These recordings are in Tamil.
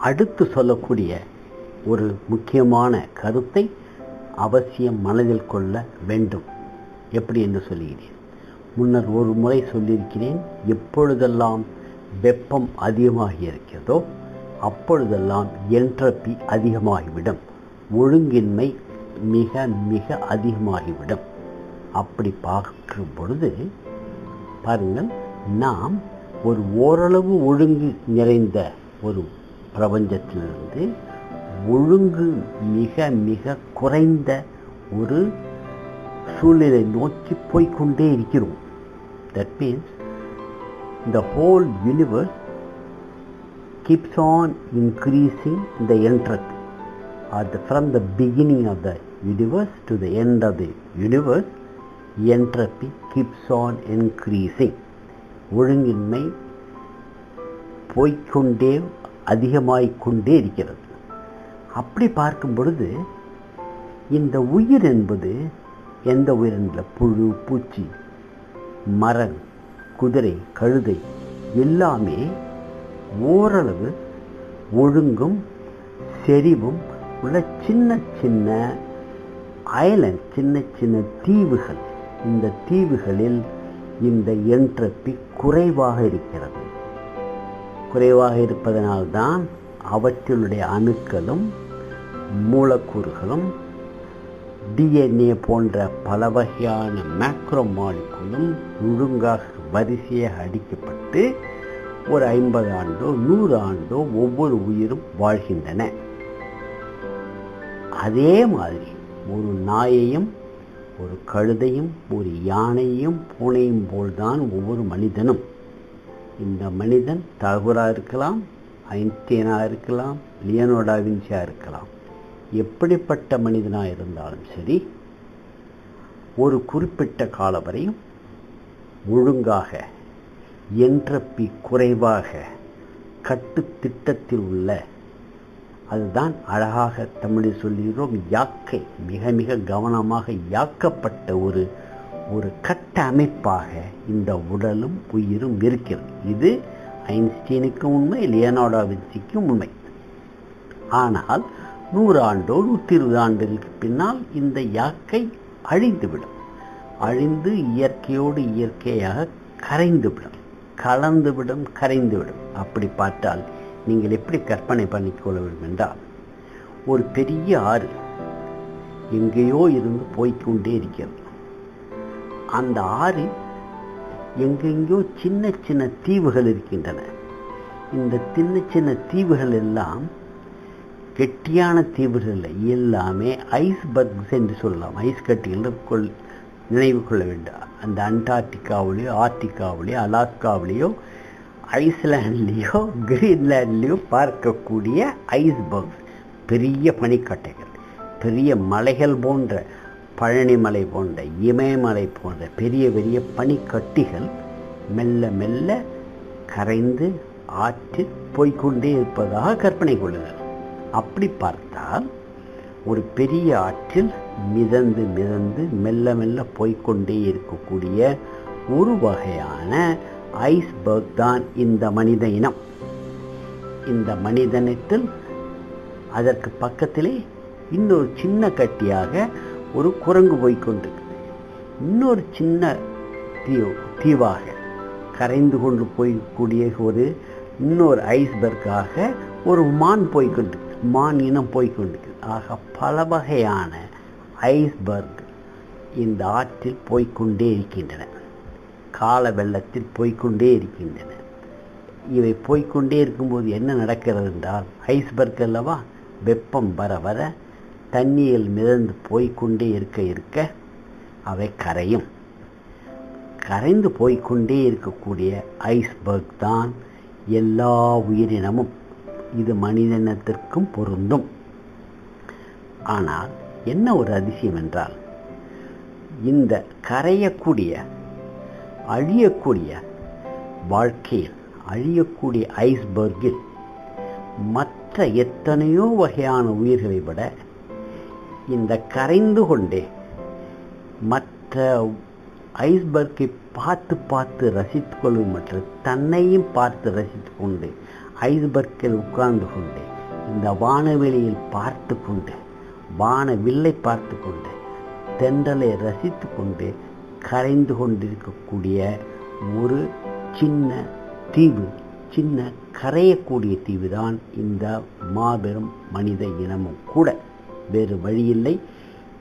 அடுத்து சொல்லக்கூடிய ஒரு முக்கியமான கருத்தை அவசியம் மனதில் கொள்ள வேண்டும். எப்படி என்று சொல்லுகிறேன். முன்னர் ஒரு முறை சொல்லியிருக்கிறேன் எப்பொழுதெல்லாம் வெப்பம் அதிகமாகி இருக்கிறதோ அப்பொழுதெல்லாம் என்ட்ரப்பி அதிகமாகிவிடும். ஒழுங்கின்மை மிக மிக அதிகமாகிவிடும். அப்படி பார்க்கும் பொழுது பாருங்கள் நாம் ஒரு ஓரளவு ஒழுங்கு நிறைந்த ஒரு பிரபஞ்சத்திலிருந்து ஒழுங்கு மிக மிக குறைந்த ஒரு சூழ்நிலை நோக்கி போய்கொண்டே இருக்கிறோம் that means the whole universe keeps on increasing the entropy at from the beginning beginning of the universe to the end of the universe entropy keeps on ஒழுங்கின்மை போய்கொண்டே அதிகமாய் கொண்டே இருக்கிறது. அப்படி பார்க்கும் பொழுது இந்த உயிர் என்பது எந்த உயிரினில்? புழு பூச்சி மரம் குதிரை கழுதை எல்லாமே ஓரளவு ஒழுங்கும் செறிவும் உள்ள சின்ன சின்ன ஐலண்ட் சின்ன சின்ன தீவுகள். இந்த தீவுகளில் இந்த என்ட்ரப்பி குறைவாக இருக்கிறது. குறைவாக இருப்பதனால்தான் அவற்றினுடைய அணுக்களும் மூலக்கூறுகளும் டிஎன்ஏ போன்ற பல வகையான மேக்ரோ மாலிக்குலும் ஒழுங்காக வரிசையாக அடிக்கப்பட்டு ஒரு ஐம்பது ஆண்டோ நூறு ஆண்டோ ஒவ்வொரு உயிரும் வாழ்கின்றன. அதே மாதிரி ஒரு நாயையும் ஒரு கழுதையும் ஒரு யானையும் பூனையும் போல்தான் ஒவ்வொரு மனிதனும். இந்த மனிதன் தகுரா இருக்கலாம் ஐன்ஸ்டீனாக இருக்கலாம் லியனோடாவின்சியாக இருக்கலாம். எப்படிப்பட்ட மனிதனாக இருந்தாலும் சரி ஒரு குறிப்பிட்ட காலம் வரையும் ஒழுங்காக என்றப்பி குறைவாக கட்டுத்திட்டத்தில் உள்ள அதுதான் அழகாக தமிழில் சொல்லுகிறோம் யாக்கை மிக மிக கவனமாக யாக்கப்பட்ட ஒரு ஒரு கட்ட அமைப்பாக இந்த உடலும் உயிரும் இருக்கிறது. இது ஐன்ஸ்டீனுக்கும் உண்மை லியனார்டோ வின்சிக்கும் உண்மை. ஆனால் நூறு ஆண்டோ நூற்றி இருபது ஆண்டுகளுக்கு பின்னால் இந்த யாக்கை அழிந்துவிடும். அழிந்து இயற்கையோடு இயற்கையாக கரைந்துவிடும். கலந்துவிடும் கரைந்துவிடும். அப்படி பார்த்தால் நீங்கள் எப்படி கற்பனை பண்ணிக்கொள்ள வேண்டும் என்றால் ஒரு பெரிய ஆறு எங்கேயோ இருந்து போய்க்கொண்டே இருக்கிறது. அந்த ஆறு எங்கெங்கோ சின்ன சின்ன தீவுகள் இருக்கின்றன. இந்த சின்ன சின்ன தீவுகள் எல்லாம் கெட்டியான தீவுகள் இல்லை. எல்லாமே ஐஸ்பர்க்ஸ் என்று சொல்லலாம். ஐஸ் கட்டிகள் கொள் நினைவு கொள்ள வேண்டும். அந்த அண்டார்டிகாவிலேயோ ஆர்டிகாவிலேயோ அலாஸ்காவிலேயோ ஐஸ்லாண்ட்லேயோ கிரீன்லேண்ட்லேயோ பார்க்கக்கூடிய ஐஸ்பர்க்ஸ் பெரிய பனிக்கட்டைகள் பெரிய மலைகள் போன்ற பழனிமலை போன்ற இமயமலை போன்ற பெரிய பெரிய பனிக்கட்டிகள் மெல்ல மெல்ல கரைந்து ஆற்றில் போய்க்கொண்டே இருப்பதாக கற்பனை கொள்ளுங்கள். அப்படி பார்த்தால் ஒரு பெரிய ஆற்றில் மிதந்து மிதந்து மெல்ல மெல்ல போய்கொண்டே இருக்கக்கூடிய ஒரு வகையான ஐஸ்பர்க் தான் இந்த மனித இனம். இந்த மனிதனத்தில் அதற்கு பக்கத்திலே இன்னொரு சின்ன கட்டியாக ஒரு குரங்கு போய்கொண்டிருக்குது இன்னொரு சின்ன தீவு தீவாக கரைந்து கொண்டு போய்க்கூடிய ஒரு இன்னொரு ஐஸ்பர்க்காக ஒரு மான் போய்கொண்டு மான் இனம் போய்கொண்டிருக்கு ஆக பல வகையான ஐஸ்பர்க் இந்த ஆற்றில் போய்க்கொண்டே இருக்கின்றன. கால வெள்ளத்தில் போய்க்கொண்டே இருக்கின்றன. இவை போய்க்கொண்டே இருக்கும்போது என்ன நடக்கிறது என்றால் ஐஸ்பர்க் அல்லவா? வெப்பம் வர வர தண்ணியில் மிதந்து போய்க்கொண்டே இருக்க இருக்க அவை கரையும். கரைந்து போய்க்கொண்டே இருக்கக்கூடிய ஐஸ்பர்க் தான் எல்லா உயிரினமும். இது மனிதனத்திற்கும் பொருந்தும். ஆனால் என்ன ஒரு அதிசயம் என்றால் இந்த கரையக்கூடிய அழியக்கூடிய வாழ்க்கையில் அழியக்கூடிய ஐஸ்பர்கில் மற்ற எத்தனையோ வகையான உயிர்களை விட இந்த கரைந்து கொண்டே மற்ற ஐஸ்பர்க்கை பார்த்து பார்த்து ரசித்து கொள்வது மற்றும் தன்னையும் பார்த்து ரசித்து கொண்டு ஐஸ்பர்க்கில் உட்கார்ந்து கொண்டே இந்த வானவெளியில் பார்த்து கொண்டு வானவில்லை பார்த்து கொண்டு தென்றலை ரசித்து கொண்டு கரைந்து கொண்டிருக்கக்கூடிய ஒரு சின்ன தீவு சின்ன கரையக்கூடிய தீவு தான் இந்த மாபெரும் மனித இனமும் கூட. வேறு வழியில்லை.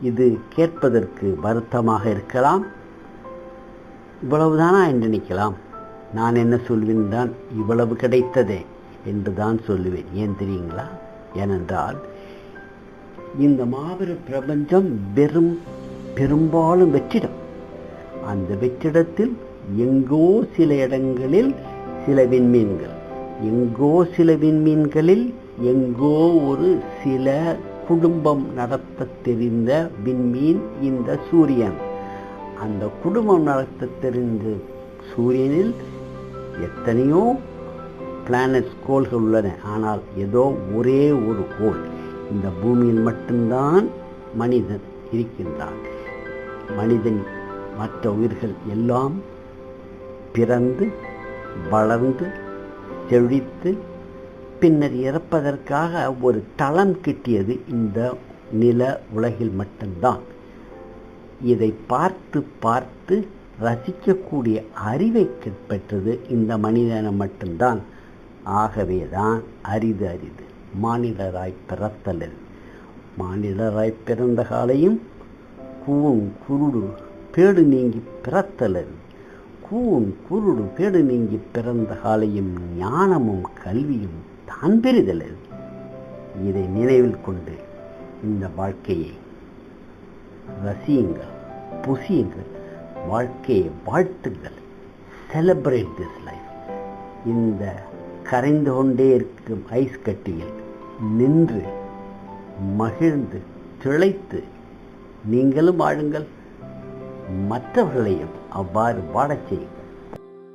இது கேட்பதற்கு வருத்தமாக இருக்கலாம். இவ்வளவுதானா என்று நினைக்கலாம். நான் என்ன சொல்வேன் தான் இவ்வளவு கிடைத்ததே என்று தான் சொல்லுவேன். ஏன் தெரியுங்களா? ஏனென்றால் இந்த மாபெரும் பிரபஞ்சம் வெறும் பெரும்பாலும் வெற்றிடம். அந்த வெற்றிடத்தில் எங்கோ சில இடங்களில் சில விண்மீன்கள் எங்கோ சில விண்மீன்களில் எங்கோ ஒரு சில குடும்பம் நடத்த தெரிந்த விண்மீன் இந்த சூரியன். அந்த குடும்பம் நடத்த தெரிந்த சூரியனில் எத்தனையோ பிளானட்ஸ் கோள்கள் உள்ளன. ஆனால் ஏதோ ஒரே ஒரு கோள் இந்த பூமியில் மட்டும்தான் மனிதன் இருக்கின்றான். மனிதன் மற்ற உயிர்கள் எல்லாம் பிறந்து வளர்ந்து செழித்து பின்னர் இறப்பதற்காக ஒரு தளம் கிட்டியது இந்த நில உலகில் மட்டும்தான். இதை பார்த்து பார்த்து ரசிக்கக்கூடிய அறிவை பெற்றது இந்த மனிதனம் மட்டும்தான். ஆகவேதான் அரிது அரிது. மானிடராய் பிறத்தலில். மானிடராய் பிறந்த காலையும் கூவும் குருடு பேடு நீங்கி பிறத்தலில். கூவும் குருடு பேடு நீங்கி பிறந்த காலையும் ஞானமும் கல்வியும் தான் பெறுதல். இதை நினைவில் கொண்டு இந்த வாழ்க்கையை ரசியுங்கள் புசியுங்கள் வாழ்க்கையை வாழ்த்துங்கள். செலப்ரேட் திஸ் லைஃப் இந்த கரைந்து கொண்டே இருக்கும் ஐஸ் கட்டியில் நின்று மகிழ்ந்து திளைத்து நீங்களும் வாழுங்கள். மற்றவர்களையும் அவ்வாறு வாழச் செய்யுங்கள்.